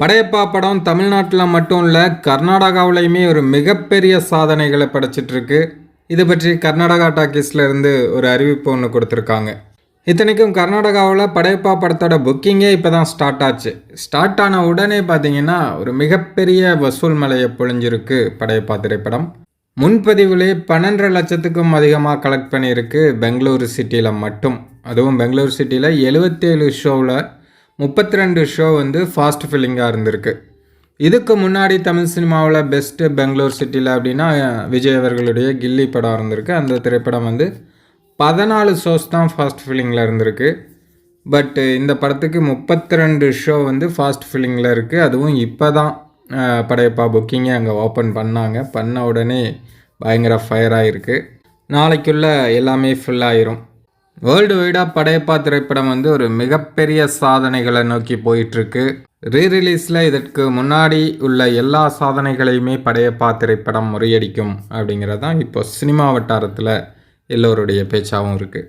படையப்பா படம் தமிழ்நாட்டில் மட்டும் இல்லை கர்நாடகாவிலையுமே ஒரு மிகப்பெரிய சாதனைகளை படைச்சிட்ருக்கு இது பற்றி கர்நாடகா டாக்கீஸ்ல இருந்து ஒரு அறிவிப்பு ஒன்று கொடுத்துருக்காங்க. இத்தனைக்கும் கர்நாடகாவில் படையப்பா படத்தோட புக்கிங்கே இப்போ தான் ஸ்டார்ட் ஆச்சு. ஸ்டார்ட் ஆன உடனே பார்த்தீங்கன்னா ஒரு மிகப்பெரிய வசூல் மலையை பொழிஞ்சிருக்கு படையப்பா திரைப்படம். முன்பதிவுலே பன்னெண்டரை லட்சத்துக்கும் அதிகமாக கலெக்ட் பண்ணியிருக்கு பெங்களூரு சிட்டியில் மட்டும். அதுவும் பெங்களூரு சிட்டியில் எழுபத்தேழு ஷோவில் முப்பத்தி ரெண்டு ஷோ வந்து ஃபாஸ்ட் ஃபில்லிங்காக இருந்திருக்கு. இதுக்கு முன்னாடி தமிழ் சினிமாவில் பெஸ்ட்டு பெங்களூர் சிட்டியில் அப்படின்னா விஜய் அவர்களுடைய கில்லி படம் இருந்திருக்கு. அந்த திரைப்படம் வந்து பதினாலு ஷோஸ் தான் ஃபாஸ்ட் ஃபில்லிங்கில் இருந்திருக்கு. பட் இந்த படத்துக்கு முப்பத்தி ரெண்டு ஷோ வந்து ஃபாஸ்ட் ஃபில்லிங்கில் இருக்குது அதுவும் இப்போ தான் படையப்பா புக்கிங்கை அங்கே ஓப்பன் பண்ணாங்க. பண்ண உடனே பயங்கர ஃபயர் ஆகிருக்கு நாளைக்குள்ளே எல்லாமே ஃபில் ஆயிரும். வேர்ல்டு வைடாக படையப்பா திரைப்படம் வந்து ஒரு மிகப்பெரிய சாதனைகளை நோக்கி போயிட்டுருக்கு. ரீ ரிலீஸில் இதற்கு முன்னாடி உள்ள எல்லா சாதனைகளையுமே படையப்பா திரைப்படம் முறியடிக்கும் அப்படிங்கிறது தான் இப்போ சினிமா வட்டாரத்தில் எல்லோருடைய பேச்சாகவும் இருக்குது